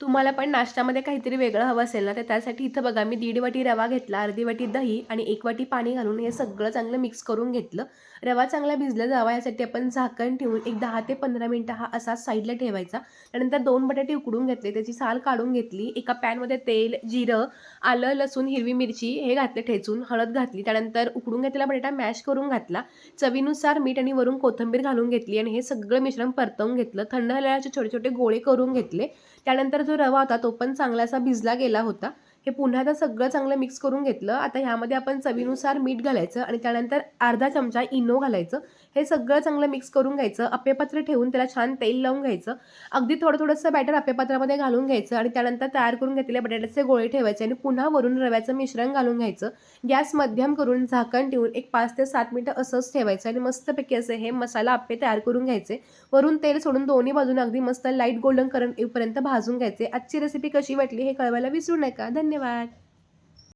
तुम्हाला पण नाश्त्यामध्ये काहीतरी वेगळं हवं असेल ना तर त्यासाठी इथं बघा मी दीड वाटी रवा घेतला अर्धी वाटी दही आणि एक वाटी पाणी घालून हे सगळं चांगलं मिक्स करून घेतलं. रवा चांगला भिजला जावा यासाठी आपण झाकण ठेवून एक दहा ते पंधरा मिनटं हा असा साईडला ठेवायचा. त्यानंतर दोन बटाटे उकडून घेतले त्याची साल काढून घेतली एका पॅनमध्ये तेल जिरं आलं लसूण हिरवी मिरची हे घातले ठेचून हळद घातली त्यानंतर उकडून घेतलेला बटाटा मॅश करून घातला चवीनुसार मीठ आणि वरून कोथिंबीर घालून घेतली आणि हे सगळं मिश्रण परतवून घेतलं थंड झाल्याचे छोटे छोटे गोळे करून घेतले त्यानंतर जो रवा होता तो पण चांगला असा भिजला गेला होता. हे पुन्हा आता सगळं चांगलं मिक्स करून घेतलं. आता ह्यामध्ये आपण चवीनुसार मीठ घालायचं आणि त्यानंतर अर्धा चमचा इनो घालायचं. हे सगळं चांगलं मिक्स करून घ्यायचं. अप्पेपात्र ठेवून त्याला छान तेल लावून घ्यायचं. अगदी थोडं थोडंसं बॅटर अप्पेपात्रामध्ये घालून घ्यायचं आणि त्यानंतर तयार करून घेतलेले बटाट्याचे गोळे ठेवायचे आणि पुन्हा वरून रव्याचं मिश्रण घालून घ्यायचं. गॅस मध्यम करून झाकण ठेवून एक पाच ते सात मिनटं असंच ठेवायचं आणि मस्तपैकी असे हे मसाला अप्पे तयार करून घ्यायचे. वरून तेल सोडून दोन्ही बाजूने अगदी मस्त लाइट गोल्डन करून येऊपर्यंत भाजून घ्यायचे. आजची रेसिपी कशी वाटली हे कळवायला विसरू नका. धन्यवाद. ધન્યવાદ.